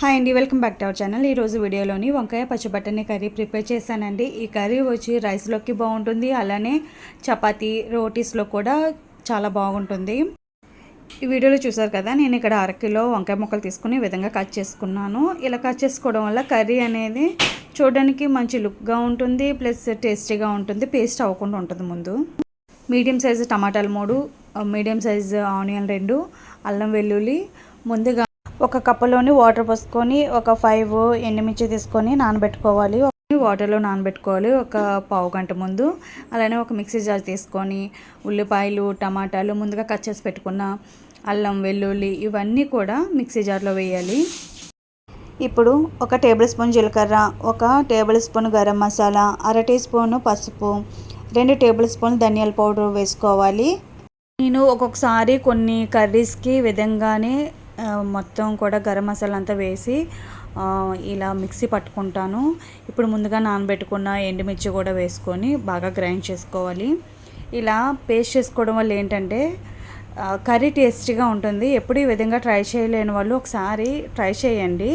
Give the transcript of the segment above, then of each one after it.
Hi అండి welcome back to our channel ఈరోజు వీడియోలోని వంకాయ పచ్చబట్టని కర్రీ ప్రిపేర్ చేశానండి. ఈ కర్రీ వచ్చి రైస్లోకి బాగుంటుంది. అలానే చపాతీ రోటీస్లో కూడా చాలా బాగుంటుంది. ఈ వీడియోలో చూసారు కదా నేను ఇక్కడ అరకిలో వంకాయ ముక్కలు తీసుకుని విధంగా కట్ చేసుకున్నాను. ఇలా కట్ చేసుకోవడం వల్ల కర్రీ అనేది చూడడానికి మంచి లుక్గా ఉంటుంది ప్లస్ టేస్టీగా ఉంటుంది పేస్ట్ అవ్వకుండా ఉంటుంది ముందు. మీడియం సైజు టమాటాలు మూడు మీడియం సైజు ఆనియన్ రెండు అల్లం వెల్లుల్లి ముందుగా ఒక కప్పులోని వాటర్ పోసుకొని ఒక ఫైవ్ ఎండుమిర్చి తీసుకొని నానబెట్టుకోవాలి. వాటర్లో నానబెట్టుకోవాలి. ఒక పావు గంట ముందు. అలానే ఒక మిక్సీ జార్ తీసుకొని ఉల్లిపాయలు టమాటాలు ముందుగా కట్ చేసి పెట్టుకున్న అల్లం వెల్లుల్లి ఇవన్నీ కూడా మిక్సీ జార్లో వేయాలి. ఇప్పుడు ఒక టేబుల్ స్పూన్ జీలకర్ర ఒక టేబుల్ స్పూన్ గరం మసాలా అర టీ స్పూన్ పసుపు రెండు టేబుల్ స్పూన్ ధనియాల పౌడర్ వేసుకోవాలి. నేను ఒక్కొక్కసారి కొన్ని కర్రీస్కి విధంగానే మొత్తం కూడా గరం మసాలా అంతా వేసి ఇలా మిక్సీ పట్టుకుంటాను. ఇప్పుడు ముందుగా నానబెట్టుకున్న ఎండుమిర్చి కూడా వేసుకొని బాగా గ్రైండ్ చేసుకోవాలి. ఇలా పేస్ట్ చేసుకోవడం వల్ల ఏంటంటే కర్రీ టేస్టీగా ఉంటుంది. ఎప్పుడు ఈ విధంగా ట్రై చేయలేని వాళ్ళు ఒకసారి ట్రై చేయండి.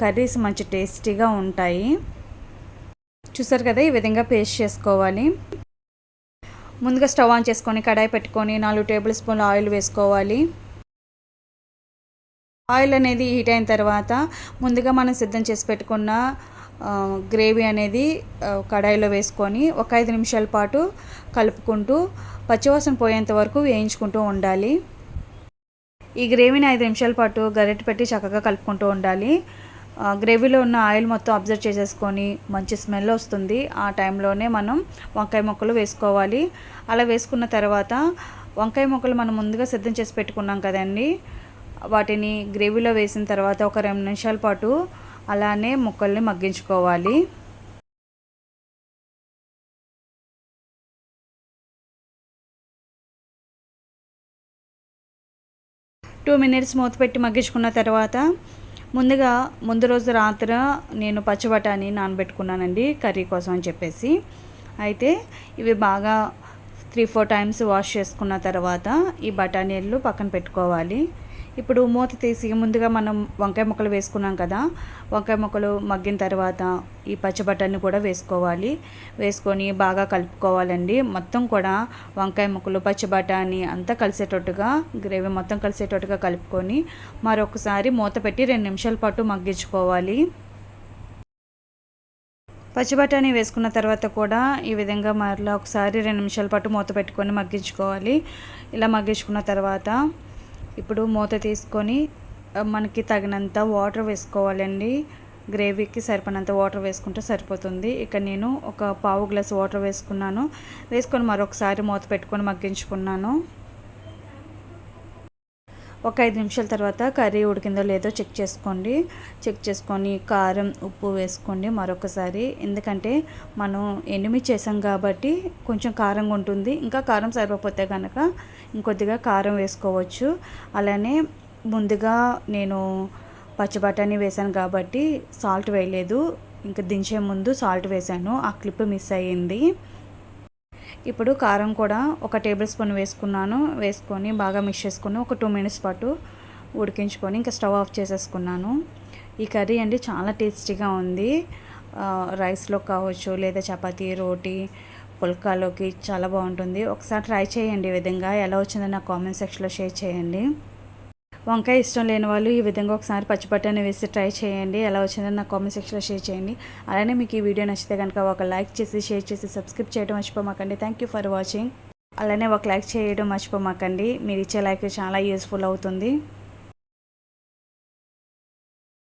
కర్రీస్ మంచి టేస్టీగా ఉంటాయి. చూసారు కదా ఈ విధంగా పేస్ట్ చేసుకోవాలి. ముందుగా స్టవ్ ఆన్ చేసుకొని కడాయి పెట్టుకొని నాలుగు టేబుల్ స్పూన్లు ఆయిల్ వేసుకోవాలి. ఆయిల్ అనేది హీట్ అయిన తర్వాత ముందుగా మనం సిద్ధం చేసి పెట్టుకున్న గ్రేవీ అనేది కడాయిలో వేసుకొని ఒక ఐదు నిమిషాల పాటు కలుపుకుంటూ పచ్చివాసన పోయేంత వరకు వేయించుకుంటూ ఉండాలి. ఈ గ్రేవీని ఐదు నిమిషాల పాటు గరిటె పెట్టి చక్కగా కలుపుకుంటూ ఉండాలి. గ్రేవీలో ఉన్న ఆయిల్ మొత్తం అబ్జర్వ్ చేసేసుకొని మంచి స్మెల్ వస్తుంది. ఆ టైంలోనే మనం వంకాయ ముక్కలు వేసుకోవాలి. అలా వేసుకున్న తర్వాత వంకాయ ముక్కలు మనం ముందుగా సిద్ధం చేసి పెట్టుకున్నాం కదండి. వాటిని గ్రేవీలో వేసిన తర్వాత ఒక రెండు నిమిషాల పాటు అలానే ముక్కల్ని మగ్గించుకోవాలి. టూ మినిట్స్ మూత పెట్టి మగ్గించుకున్న తర్వాత ముందుగా ముందు రోజు రాత్రి నేను పచ్చి బఠానీ నానబెట్టుకున్నానండి కర్రీ కోసం అని చెప్పేసి. అయితే ఇవి బాగా త్రీ ఫోర్ టైమ్స్ వాష్ చేసుకున్న తర్వాత ఈ బఠానీలు పక్కన పెట్టుకోవాలి. ఇప్పుడు మూత తీసి ముందుగా మనం వంకాయ ముక్కలు వేసుకున్నాం కదా వంకాయ ముక్కలు మగ్గిన తర్వాత ఈ పచ్చి బఠాన్ని కూడా వేసుకోవాలి. వేసుకొని బాగా కలుపుకోవాలండి. మొత్తం కూడా వంకాయ ముక్కలు పచ్చి బఠానీ అంతా కలిసేటట్టుగా గ్రేవీ మొత్తం కలిసేటట్టుగా కలుపుకొని మరొకసారి మూత పెట్టి రెండు నిమిషాల పాటు మగ్గించుకోవాలి. పచ్చి బఠానీ వేసుకున్న తర్వాత కూడా ఈ విధంగా మరలా ఒకసారి రెండు నిమిషాల పాటు మూత పెట్టుకొని మగ్గించుకోవాలి. ఇలా మగ్గించుకున్న తర్వాత ఇప్పుడు మూత తీసుకొని మనకి తగినంత వాటర్ వేసుకోవాలండి. గ్రేవీకి సరిపడినంత వాటర్ వేసుకుంటే సరిపోతుంది. ఇక నేను ఒక పావు గ్లాస్ వాటర్ వేసుకున్నాను. వేసుకొని మరొకసారి మూత పెట్టుకొని మగ్గించుకున్నాను. ఒక ఐదు నిమిషాల తర్వాత కర్రీ ఉడికిందో లేదో చెక్ చేసుకోండి. చెక్ చేసుకొని కారం ఉప్పు వేసుకోండి మరొకసారి. ఎందుకంటే మనం ఎనిమి చేసాం కాబట్టి కొంచెం కారంగా ఉంటుంది. ఇంకా కారం సరిపోతే కనుక ఇంకొద్దిగా కారం వేసుకోవచ్చు. అలానే ముందుగా నేను పచ్చి బఠానీ వేసాను కాబట్టి సాల్ట్ వేయలేదు. ఇంకా దించే ముందు సాల్ట్ వేసాను. ఆ క్లిప్ మిస్ అయ్యింది. ఇప్పుడు కారం కూడా ఒక టేబుల్ స్పూన్ వేసుకున్నాను. వేసుకొని బాగా మిక్స్ చేసుకొని ఒక టూ మినిట్స్ పాటు ఉడికించుకొని ఇంకా స్టవ్ ఆఫ్ చేసేసుకున్నాను. ఈ కర్రీ అండి చాలా టేస్టీగా ఉంది. రైస్లో కావచ్చు లేదా చపాతీ రోటీ పుల్కాలోకి చాలా బాగుంటుంది. ఒకసారి ట్రై చేయండి ఈ విధంగా. ఎలా వచ్చిందో నా కామెంట్ సెక్షన్లో షేర్ చేయండి. వంకాయ ఇష్టం లేని వాళ్ళు ఈ విధంగా ఒకసారి పచ్చిపట్టని వేసి ట్రై చేయండి. ఎలా వచ్చిందో నా కామెంట్ సెక్షన్లో షేర్ చేయండి. అలానే మీకు ఈ వీడియో నచ్చితే కనుక ఒక లైక్ చేసి షేర్ చేసి సబ్స్క్రైబ్ చేయడం మర్చిపోమాకండి. థ్యాంక్ యూ ఫర్ వాచింగ్ అలానే ఒక లైక్ చేయడం మర్చిపోమాకండి. మీరు ఇచ్చే లైక్ చాలా యూస్ఫుల్ అవుతుంది.